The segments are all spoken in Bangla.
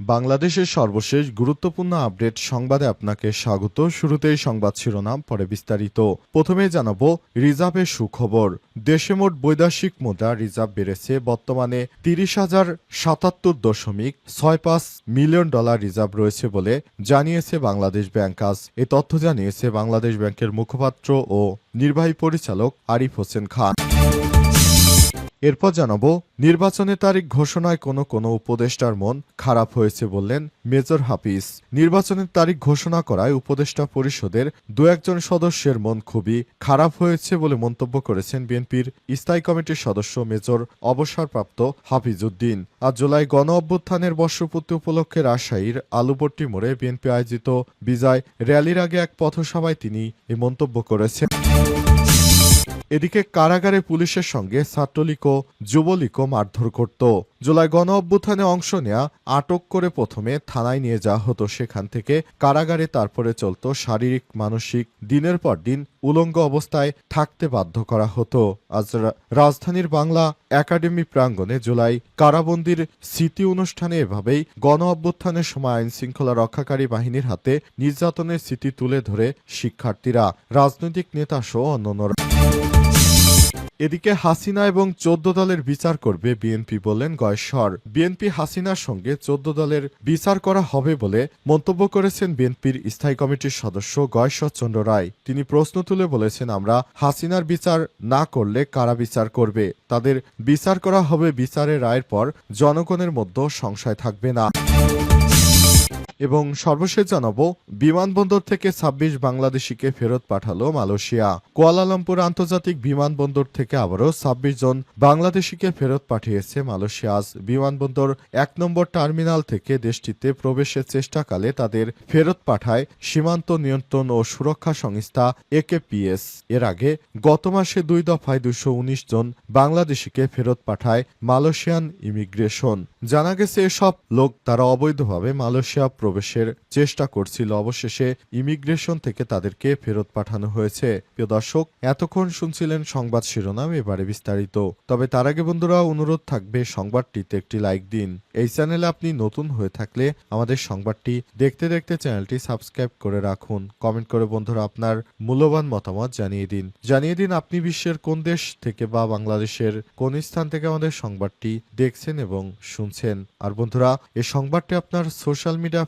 বাংলাদেশের সর্বশেষ গুরুত্বপূর্ণ আপডেট সংবাদে আপনাকে স্বাগত। শুরুতেই সংবাদ শিরোনাম, পরে বিস্তারিত। প্রথমে জানাব রিজার্ভের সুখবর। দেশে মোট বৈদেশিক মুদ্রা রিজার্ভ বেড়েছে। বর্তমানে তিরিশ হাজার সাতাত্তর দশমিক ছয় পাঁচ মিলিয়ন ডলার রিজার্ভ রয়েছে বলে জানিয়েছে বাংলাদেশ ব্যাংক। আজ এ তথ্য জানিয়েছে বাংলাদেশ ব্যাংকের মুখপাত্র ও নির্বাহী পরিচালক আরিফ হোসেন খান। এরপর জানাব, নির্বাচনের তারিখ ঘোষণায় কোনো কোনো উপদেষ্টার মন খারাপ হয়েছে বললেন মেজর হাফিজ। নির্বাচনের তারিখ ঘোষণা করায় উপদেষ্টা পরিষদের দু একজন সদস্যের মন খুবই খারাপ হয়েছে বলে মন্তব্য করেছেন বিএনপির স্থায়ী কমিটির সদস্য মেজর অবসরপ্রাপ্ত হাফিজ উদ্দিন আজ জুলাই গণ অভ্যুত্থানের বর্ষপূর্তি উপলক্ষে রাজশাহীর আলুপট্টি মোড়ে বিএনপি আয়োজিত বিজয় র্যালির আগে এক পথসভায় তিনি এই মন্তব্য করেছেন। এদিকে কারাগারে পুলিশের সঙ্গে ছাত্রলীগ ও যুবলীগও মারধর করত। জুলাই গণ অভ্যুত্থানে অংশ নেয়া, আটক করে প্রথমে থানায় নিয়ে যাওয়া হতো। সেখান থেকে কারাগারে তারপরে চলত শারীরিক, মানসিক, দিনের পর দিন উলঙ্গ অবস্থায় থাকতে বাধ্য করা হতো। আজ রাজধানীর বাংলা একাডেমি প্রাঙ্গণে জুলাই কারাবন্দির স্মৃতি অনুষ্ঠানে এভাবেই গণ অভ্যুত্থানের সময় আইন শৃঙ্খলা রক্ষাকারী বাহিনীর হাতে নির্যাতনের স্মৃতি তুলে ধরে শিক্ষার্থীরা, রাজনৈতিক নেতা সহ অন্যান্যরা। এদিকে হাসিনা এবং চোদ্দ দলের বিচার করবে বিএনপি বললেন গয়েশ্বর। বিএনপি হাসিনার সঙ্গে চোদ্দ দলের বিচার করা হবে বলে মন্তব্য করেছেন বিএনপির স্থায়ী কমিটির সদস্য গয়েশ্বর চন্দ্র রায়। তিনি প্রশ্ন তুলে বলেছেন, আমরা হাসিনার বিচার না করলে কারা বিচার করবে? তাদের বিচার করা হবে বিচারের রায়ের পর জনগণের মধ্যে সংশয় থাকবে না। এবং সর্বশেষ জানাব, বিমানবন্দর থেকে ২৬ বাংলাদেশিকে ফেরত পাঠালো মালয়েশিয়া। কুয়ালালামপুর আন্তর্জাতিক বিমানবন্দর থেকে আবারও ২৬ জন বাংলাদেশিকে ফেরত পাঠিয়েছে মালয়েশিয়া। আজ বিমানবন্দর এক নম্বর টার্মিনাল থেকে দেশটিতে প্রবেশের চেষ্টাকালে তাদের ফেরত পাঠায় সীমান্ত নিয়ন্ত্রণ ও সুরক্ষা সংস্থা একেপিএস এর আগে গত মাসে দুই দফায় দুশো উনিশ জন বাংলাদেশিকে ফেরত পাঠায় মালয়েশিয়ান ইমিগ্রেশন। জানা গেছে, এসব লোক তারা অবৈধভাবে মালয়েশিয়া প্রবেশের চেষ্টা করছিল। অবশেষে ইমিগ্রেশন থেকে তাদেরকে ফেরত পাঠানো হয়েছে। প্রিয় দর্শক, এতক্ষণ শুনছিলেন সংবাদ শিরোনাম, এবারে বিস্তারিত। তবে তার আগে বন্ধুরা, অনুরোধ থাকবে সংবাদটিতে একটি লাইক দিন। এই চ্যানেলে আপনি নতুন হয়ে থাকলে আমাদের সংবাদটি দেখতে দেখতে চ্যানেলটি সাবস্ক্রাইব করে রাখুন। কমেন্ট করে বন্ধুরা আপনার মূল্যবান মতামত জানিয়ে দিন। জানিয়ে দিন আপনি বিশ্বের কোন দেশ থেকে বা বাংলাদেশের কোন স্থান থেকে আমাদের সংবাদটি দেখছেন এবং শুনছেন। আর বন্ধুরা, এই সংবাদটি আপনার সোশ্যাল মিডিয়া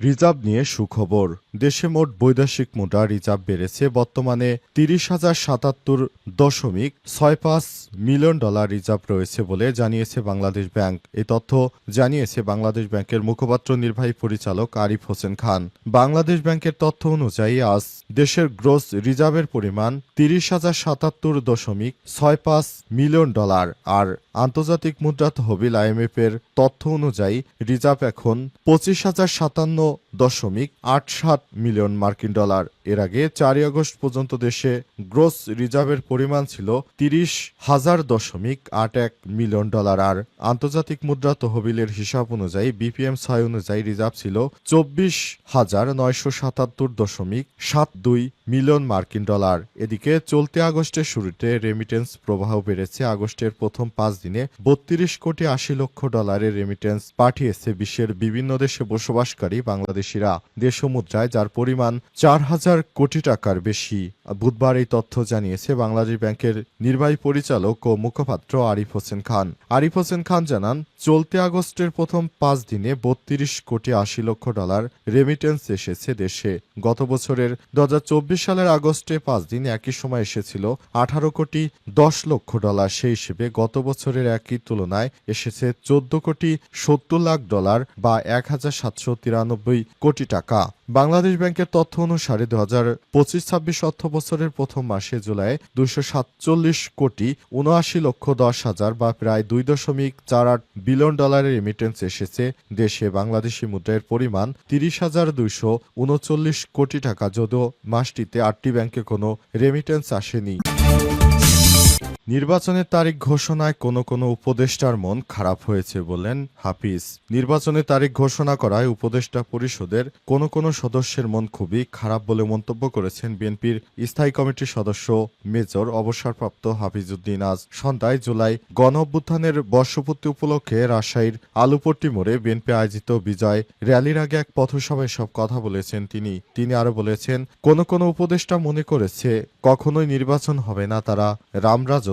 রিজার্ভ নিয়ে সুখবর। দেশে মোট বৈদেশিক মুদ্রা রিজার্ভ বেড়েছে বর্তমানে তিরিশ হাজার সাতাত্তর দশমিক ছয় পাঁচ মিলিয়ন ডলার রিজার্ভ রয়েছে বলে জানিয়েছে বাংলাদেশ ব্যাংক। এই তথ্য জানিয়েছে বাংলাদেশ ব্যাংকের মুখপাত্র নির্বাহী পরিচালক আরিফ হোসেন খান। বাংলাদেশ ব্যাংকের তথ্য অনুযায়ী আজ দেশের গ্রোস রিজার্ভের পরিমাণ তিরিশ হাজার সাতাত্তর দশমিক ছয় পাঁচ মিলিয়ন ডলার। আর আন্তর্জাতিক মুদ্রা তহবিল আইএমএফ এর তথ্য অনুযায়ী রিজার্ভ এখন পঁচিশ হাজার সাতান্ন দশমিক আট সাত মিলিয়ন মার্কিন ডলার। এর আগে চারই আগস্ট পর্যন্ত দেশে গ্রোস রিজার্ভের পরিমাণ ছিল তিরিশ হাজার দশমিক আট এক মিলিয়ন ডলার, আর আন্তর্জাতিক মুদ্রা তহবিলের হিসাব অনুযায়ী বিপিএম ছয় অনুযায়ী রিজার্ভ ছিল চব্বিশ হাজার নয়শো সাতাত্তর দশমিক সাত দুই মিলিয়ন মার্কিন ডলার। এদিকে চলতি আগস্টের শুরুতে রেমিটেন্স প্রবাহ বেড়েছে। আগস্টের প্রথম পাঁচ দিনে বত্রিশ কোটি আশি লক্ষ ডলারের রেমিটেন্স পাঠিয়েছে বিশ্বের বিভিন্ন দেশে বসবাসকারী বাংলাদেশিরা। দেশ মুদ্রায় যার পরিমাণ চার হাজার কোটি টাকার বেশি বুধবার এই তথ্য জানিয়েছে বাংলাদেশ ব্যাংকের নির্বাহী পরিচালক ও মুখপাত্র আরিফ হোসেন খান। আরিফ হোসেন খান জানান, চলতি আগস্টের প্রথম পাঁচ দিনে বত্রিশ কোটি আশি লক্ষ ডলার রেমিটেন্স এসেছে দেশে। গত বছরের দু সালের আগস্টে পাঁচ দিন একই সময় এসেছিল আঠারো কোটি দশ লক্ষ ডলার। সেই হিসেবে গত বছরের একই তুলনায় এসেছে চোদ্দ কোটি সত্তর লাখ ডলার বা এক হাজার সাতশো তিরানব্বই কোটি টাকা। বাংলাদেশ ব্যাংকের তথ্য অনুসারে দু হাজার পঁচিশ ছাব্বিশ অর্থ বছরের প্রথম মাসে জুলাই দুইশো সাতচল্লিশ কোটি উনআশি লক্ষ দশ হাজার বা প্রায় দুই দশমিক চার আট বিলিয়ন ডলারের রেমিটেন্স এসেছে। দেশে বাংলাদেশি মুদ্রার পরিমাণ তিরিশ হাজার দুইশো উনচল্লিশ কোটি টাকা, যদিও মাসটিতে আটটি ব্যাংকে কোনো রেমিটেন্স আসেনি। নির্বাচনের তারিখ ঘোষণায় কোনো কোনো উপদেষ্টার মন খারাপ হয়েছে বলেন হাফিজ। নির্বাচনের তারিখ ঘোষণা করায় উপদেষ্টা পরিষদের কোনো কোনো সদস্যের মন খুবই খারাপ বলে মন্তব্য করেছেন বিএনপির স্থায়ী কমিটির সদস্য মেজর অবসরপ্রাপ্ত হাফিজউদ্দিন। আজ সন্ধ্যায় জুলাই গণ অভ্যুত্থানের বর্ষপূর্তি উপলক্ষে রাজশাহীর আলুপট্টি মোড়ে বিএনপি আয়োজিত বিজয় র্যালির আগে এক পথসভায় সব কথা বলেছেন তিনি। তিনি আরও বলেছেন, কোন কোন উপদেষ্টা মনে করেছে, কখনোই নির্বাচন হবে না, তারা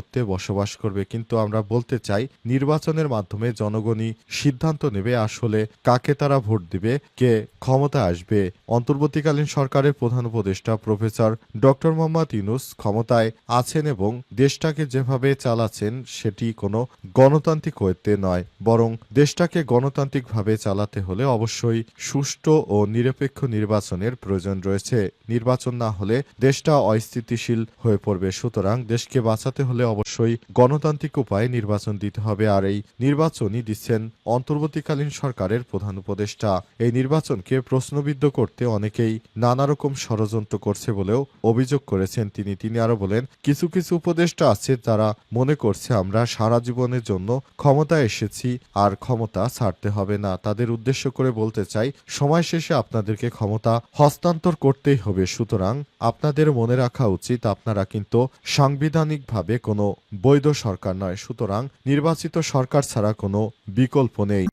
রামরাজত্বে বসবাস করবে। কিন্তু আমরা বলতে চাই, নির্বাচনের মাধ্যমে জনগণই সিদ্ধান্ত নেবে আসলে কাকে তারা ভোট দিবে, কে ক্ষমতায় আসবে। অন্তর্বর্তীকালীন সরকারের প্রধান উপদেষ্টা প্রফেসর ডক্টর মোহাম্মদ ইউনুস ক্ষমতায় আছেন এবং দেশটাকে যেভাবে চালাচ্ছেন সেটি কোনো গণতান্ত্রিক ওয়েতে নয়, বরং দেশটাকে গণতান্ত্রিকভাবে চালাতে হলে অবশ্যই সুষ্ঠু ও নিরপেক্ষ নির্বাচনের প্রয়োজন রয়েছে। নির্বাচন না হলে দেশটা অস্থিতিশীল হয়ে পড়বে, সুতরাং দেশকে বাঁচাতে হলে অবশ্যই গণতান্ত্রিক উপায়ে নির্বাচন দিতে হবে আর এই নির্বাচনই দিচ্ছেন অন্তর্বর্তীকালীন সরকারের প্রধান উপদেষ্টা। এই নির্বাচনকে প্রশ্নবিদ্ধ করতে অনেকেই নানা রকম ষড়যন্ত্র করছে বলেও অভিযোগ করেছেন তিনি। তিনি আরও বলেন, কিছু কিছু উপদেষ্টা আছে যারা মনে করছে আমরা সারা জীবনের জন্য ক্ষমতায় এসেছি আর ক্ষমতা ছাড়তে হবে না। তাদের উদ্দেশ্য করে বলতে চাই, সময় শেষে আপনাদেরকে ক্ষমতা হস্তান্তর করতেই হবে। সুতরাং আপনাদের মনে রাখা উচিত, আপনারা কিন্তু সাংবিধানিকভাবে কোনো বৈধ সরকার নয়। সুতরাং নির্বাচিত সরকার ছাড়া কোনো বিকল্প নেই।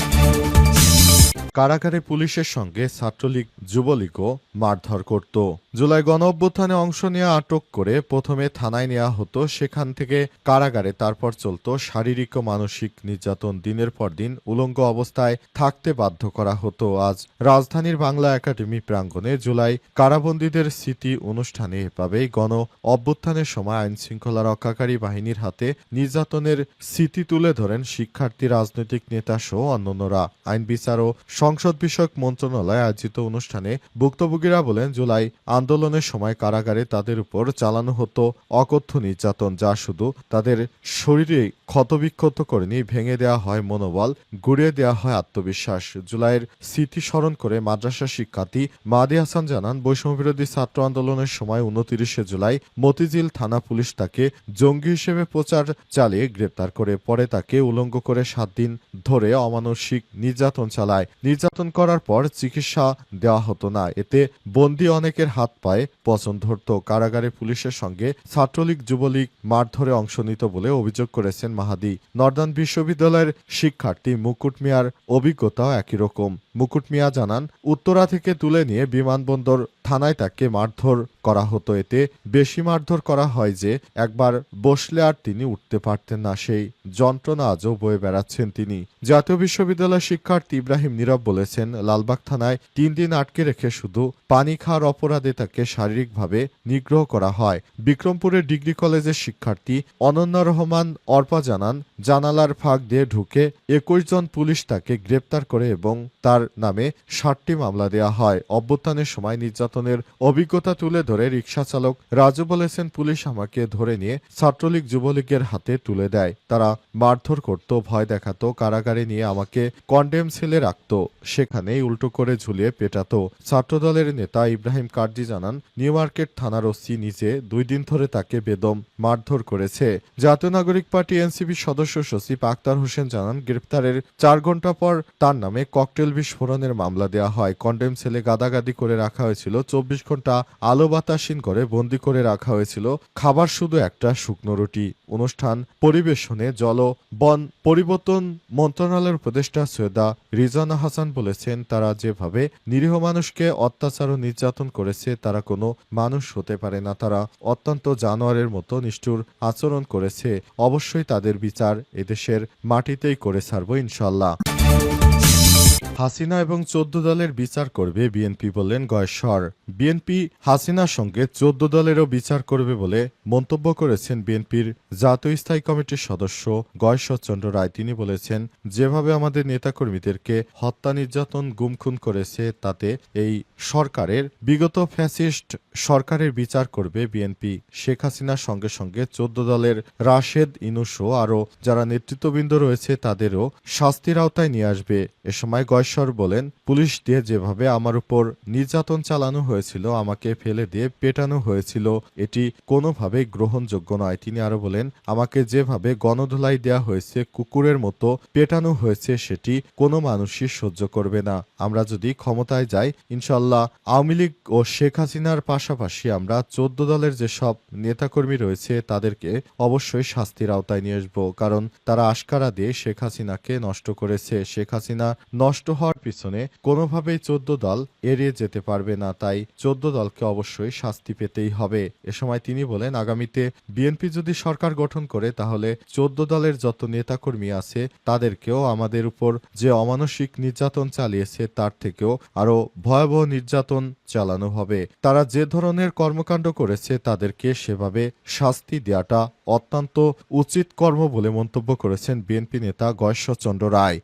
কারাগারে পুলিশের সঙ্গে ছাত্রলীগ যুবলীগও মারধর করত। জুলাই গণ অভ্যুত্থানে অংশ নিয়ে আটক করে প্রথমে থানায় নেওয়া হতো, সেখান থেকে কারাগারে তারপর চলত শারীরিক ও মানসিক নির্যাতন দিনের পর দিন উলঙ্গ অবস্থায় থাকতে বাধ্য করা হতো। আজ রাজধানীর বাংলা একাডেমি প্রাঙ্গণে জুলাই কারাবন্দীদের স্মৃতি অনুষ্ঠানে এভাবেই গণ অভ্যুত্থানের সময় আইন শৃঙ্খলা রক্ষাকারী বাহিনীর হাতে নির্যাতনের স্মৃতি তুলে ধরেন শিক্ষার্থী, রাজনৈতিক নেতা সহ অন্যান্যরা। আইন বিচার ও সংসদ বিষয়ক মন্ত্রণালয় আয়োজিত অনুষ্ঠানে ভুক্তভোগীরা বলেন, জুলাই আন্দোলনের সময় কারাগারে তাদের উপর চালানো হতো অকথ্য নির্যাতন, যা শুধু তাদের শরীরে ক্ষতবিক্ষত করেনি, ভেঙে দেওয়া হয় মনোবল, গুড়িয়ে দেওয়া হয় আত্মবিশ্বাস। জুলাইয়ের স্মৃতি স্মরণ করে মাদ্রাসা শিক্ষার্থী মাদি হাসান জানান, বৈষম্যবিরোধী ছাত্র আন্দোলনের সময় উনতিরিশে জুলাই মতিঝিল থানা পুলিশ তাকে জঙ্গি হিসেবে প্রচার চালিয়ে গ্রেপ্তার করে, পরে তাকে উলঙ্গ করে সাত দিন ধরে অমানসিক নির্যাতন চালায়। নির্যাতন করার পর চিকিৎসা দেওয়া হতো না। এতে বন্দি অনেকের হাত পায়ে পচন ধরত। কারাগারে পুলিশের সঙ্গে ছাত্রলীগ যুবলীগ মারধরে অংশ নিত বলে অভিযোগ করেছেন মাহাদি। নর্দার্ন বিশ্ববিদ্যালয়ের শিক্ষার্থী মুকুট মিয়ার অভিজ্ঞতাও একই রকম। মুকুট মিয়া জানান, উত্তরা থেকে তুলে নিয়ে বিমানবন্দর থানায় তাকে মারধর করা হতো। এতে বেশি মারধর করা হয় যে একবার বসলে আর তিনি উঠতে পারতেন না। সেই যন্ত্রণা আজও বয়ে বেড়াচ্ছেন তিনি। জাতীয় বিশ্ববিদ্যালয় শিক্ষার্থী ইব্রাহিম নীরব বলেছেন, লালবাগ থানায় তিন দিন আটকে রেখে শুধু পানি খাওয়ার অপরাধে তাকে শারীরিকভাবে নিগ্রহ করা হয়। বিক্রমপুরের ডিগ্রি কলেজের শিক্ষার্থী অনন্য রহমান অর্পা জানান, জানালার ফাঁক দিয়ে ঢুকে একুশ জন পুলিশ তাকে গ্রেপ্তার করে এবং তার নামে ষাটটি মামলা দেওয়া হয়। অভ্যুত্থানের সময় নির্যাতনের অভিজ্ঞতা তুলে ধরে রিকশা চালক রাজু বলেছেন, পুলিশ আমাকে ধরে নিয়ে ছাত্রলীগ যুবলীগের হাতে তুলে দেয়। তারা মারধর করত, ভয় দেখাতো, কারাগারে নিয়ে আমাকে কন্ডেম সেলে রাখত। সেখানেই উল্টো করে ঝুলিয়ে পেটাতো। ছাত্রদলের নেতা ইব্রাহিম কার্জি জানান, নিউ মার্কেট থানার ওসি নিজে দুই দিন ধরে তাকে বেদম মারধর করেছে। জাতীয় নাগরিক পার্টি এনসিপি সদস্য সচিব আক্তার হোসেন জানান, গ্রেপ্তারের চার ঘণ্টা পর তার নামে ককটেল বিস্ফোরণের মামলা দেওয়া হয়। কন্ডেম সেলে গাদাগাদি করে রাখা হয়েছিল, চব্বিশ ঘণ্টা আলো বাতাসীন করে বন্দি করে রাখা হয়েছিল, খাবার শুধু একটা শুকনো রুটি। অনুষ্ঠান পরিবেশনে জল বন পরিবর্তন মন্ত্রণালয়ের উপদেষ্টা সৈয়দা রিজানা হাসান বলেছেন, তারা যেভাবে নিরীহ মানুষকে অত্যাচার ও নির্যাতন করেছে তারা কোনো মানুষ হতে পারে না। তারা অত্যন্ত জানোয়ারের মতো নিষ্ঠুর আচরণ করেছে। অবশ্যই তাদের বিচার এদেশের মাটিতেই করে ছাড়ব ইনশাল্লাহ হাসিনা এবং চোদ্দ দলের বিচার করবে, বিএনপি বললেন গয়েশ্বর। বিএনপি হাসিনার সঙ্গে চোদ্দ দলেরও বিচার করবে বলে মন্তব্য করেছেন বিএনপির জাতীয় স্থায়ী কমিটির সদস্য গয়েশ্বর চন্দ্র রায়। তিনি বলেছেন, যেভাবে আমাদের নেতাকর্মীদেরকে হত্যা নির্যাতন গুমখুন করেছে, তাতে এই সরকারের, বিগত ফ্যাসিস্ট সরকারের বিচার করবে বিএনপি। শেখ হাসিনার সঙ্গে সঙ্গে চোদ্দ দলের রাশেদ, ইনুসো আরও যারা নেতৃত্ববৃন্দ রয়েছে তাদেরও শাস্তির আওতায় নিয়ে আসবে। এ সময় গয়েশ্বর বলেন, পুলিশ দিয়ে যেভাবে আমার উপর নির্যাতন চালানো হয়েছিল, আমাকে ফেলে দিয়ে পেটানো হয়েছিল, এটি কোনোভাবেই গ্রহণযোগ্য নয়। তিনি আরও বলেন, আমাকে যেভাবে গণধোলাই দেয়া হয়েছে, কুকুরের মতো পেটানো হয়েছে, সেটি কোনো মানুষই সহ্য করবে না। আমরা যদি ক্ষমতায় যাই, ইনশাল্লাহ আওয়ামী লীগ ও শেখ হাসিনার পাশাপাশি আমরা চোদ্দ দলের যেসব নেতাকর্মী রয়েছে, তাদেরকে অবশ্যই শাস্তির আওতায় নিয়ে আসব। কারণ তারা আশকারা দিয়ে শেখ হাসিনাকে নষ্ট করেছে। শেখ হাসিনা নষ্ট হওয়ার পিছনে কোনোভাবেই চোদ্দ দল এড়িয়ে যেতে পারবে না। তাই চোদ্দ দলকে অবশ্যই শাস্তি পেতেই হবে। এ সময় তিনি বলেন, আগামীতে বিএনপি যদি সরকার গঠন করে, তাহলে চোদ্দ দলের যত নেতাকর্মী আছে, তাদেরকেও আমাদের উপর যে অমানসিক নির্যাতন চালিয়েছে, তার থেকেও আরও ভয়াবহ নির্যাতন চালানো হবে। তারা যে ধরনের কর্মকাণ্ড করেছে, তাদেরকে সেভাবে শাস্তি দেওয়াটা অত্যন্ত উচিত কর্ম বলে মন্তব্য করেছেন বিএনপি নেতা গয়েশ্বরচন্দ্র রায়।